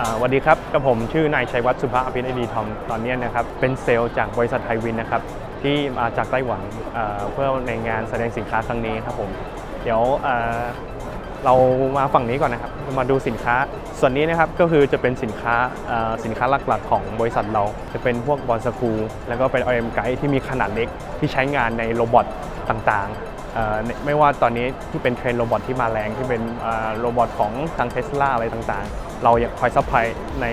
สวัสดีครับกับผมชื่อนายชัยวัฒน์สุภาอภิรดีทอมตอนนี้นะครับเป็นเซลล์จากบริษัทไทยวินนะครับที่มาจากไต้หวันเพื่อในงานแสดงสินค้าครั้งนี้ครับผมเดี๋ยวเเรามาฝั่งนี้ก่อนนะครับมาดูสินค้าส่วนนี้นะครับก็คือจะเป็นสินค้าสินค้าหลักๆ ของบริษัทเรา จะเป็นพวกบอลสกูแล้วก็เป็น OM ไกด์ที่มีขนาดเล็กที่ใช้งานในโรบอทต่างๆไม่ว่าตอนนี้ที่เป็นเทรนโรบอทที่มาแรงที่เป็นโรบอทของทางเทสลาอะไรต่างๆ เราอยากคอยซัพพลายใน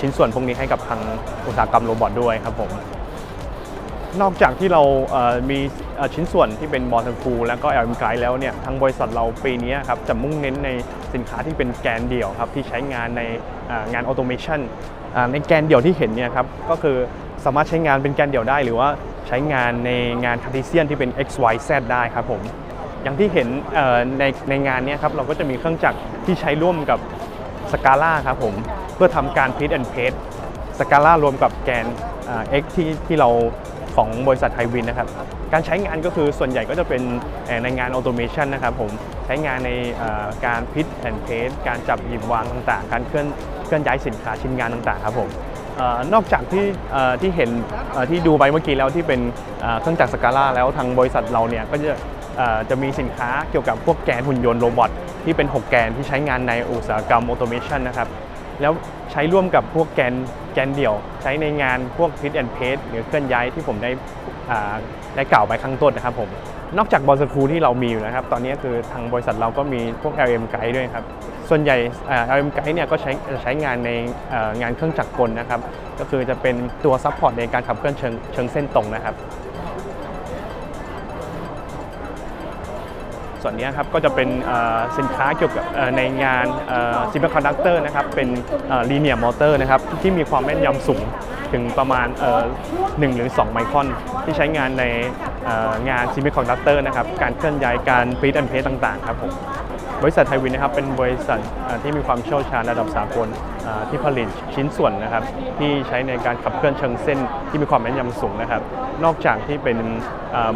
ชิ้นส่วนพวกนี้ให้กับทางอุตสาหกรรมโรบอทด้วยครับผมนอกจากที่เรามีชิ้นส่วนที่เป็นบอลสกูแล้วก็ LM Guide แล้วเนี่ยทางบริษัทเราปีนี้ครับจะมุ่งเน้นในสินค้าที่เป็นแกนเดี่ยวครับที่ใช้งานในงานออโตเมชันในแกนเดี่ยวที่เห็นเนี่ยครับก็คือสามารถใช้งานเป็นแกนเดี่ยวได้ หรือว่าใช้งานในงานคาร์ติเซียนที่เป็น x y z ได้ครับผมอย่างที่เห็นในในงานเนี้ครับเราก็จะมีเครื่องจักรที่ใช้ร่วมกับ สกาล่าครับผมเพื่อทำการพิ t แอนเพ s สกาล่ารวมกับแกนเอ่า X ที่ที่เราของบริษัทไทยวินนะครับ การใช้งานก็คือส่วนใหญ่ก็จะเป็นในงานออโตเมชันนะครับผมใช้งานในการพิ t แอนเพ s การจับหยิบวางต่างๆ การเคลื่อนเคลื่อนย้ายสินค้าชิ้นงานต่างๆครับผมอนอกจากที่ที่เห็นที่ดูไปเมื่อกี้แล้วที่เป็นเครื่องจักรสกาล่าแล้วทางบริษัทเราเนี่ยก็จะจะมีสินค้าเกี่ยวกับพวกแกนหุ่นยนต์โรบอท ที่เป็น 6 แกนที่ใช้งานในอุตสาหกรรมออโตเมชันนะครับ แล้วใช้ร่วมกับพวกแกนแกนเดี่ยว ใช้ในงานพวกพิ t แอนเพ s หรือเคลื่อนย้ายที่ผมได้ได้กล่าวไปข้างต้นนะครับผม นอกจากบอลสกรูที่เรามีอยู่นะครับ ตอนนี้คือทางบริษัทเราก็มีพวก LM Guide ด้วยครับ ส่วนใหญ่อ่า LM Guide เนี่ยก็ใช้จะใช้งานในงานเครื่องจักรกลนะครับ ก็คือจะเป็นตัวซัพพอร์ตในการขับเคลื่อนเชิงเชิงเส้นตรงนะครับ ส่วนนี้ครับก็จะเป็นสินค้าเกี่ยวกับในงานซิมคอนดักเตอร์นะครับเป็นลีเนียมอเตอร์นะครับที่มีความแม่นยำสูงถึงประมาณเอ่อ1หรือ2ไมครอน ที่ใช้งานในงานซิมคอนดักเตอร์นะครับการเคลื่อนย้ายการพ e แอนเพสต่างๆครับผม บริษัทไทยวินนะครับเป็นบริษัทที่มีความเชี่ยวชาญระดับสากลที่ผลิตชิ้นส่วนนะครับที่ใช้ในการขับเคลื่อนเชิงเส้นที่มีความแม่นยำสูงนะครับ นอกจากที่เป็น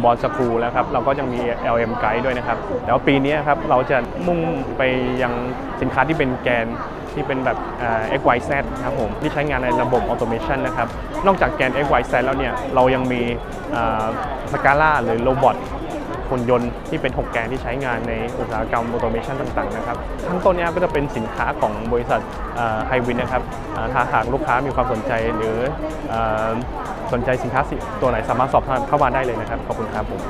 บอลสกรูแล้วครับเราก็ยังมี LM Guide ด้วยนะครับแล้วปีนี้ครับเราจะมุ่งไปยังสินค้าที่เป็นแกนที่เป็นแบบเอ่อ XYZ ครับผมที่ใช้งานในระบบออโตเมชันนะครับ นอกจากแกน XYZ แล้วเนี่ยเรายังมีสกาล่าหรือโรบอท หุ่นยนต์ที่เป็น 6 แกนที่ใช้งานในอุตสาหกรรมออโตเมชันต่างๆนะครับทั้งต้นนี้ก็จะเป็นสินค้าของบริษัทไฮวินนะครับถ้าหากลูกค้ามีความสนใจหรืออสนใจสินค้าสิตัวไหนสามารถสอบถามเข้ามาได้เลยนะครับ ขอบคุณครับผม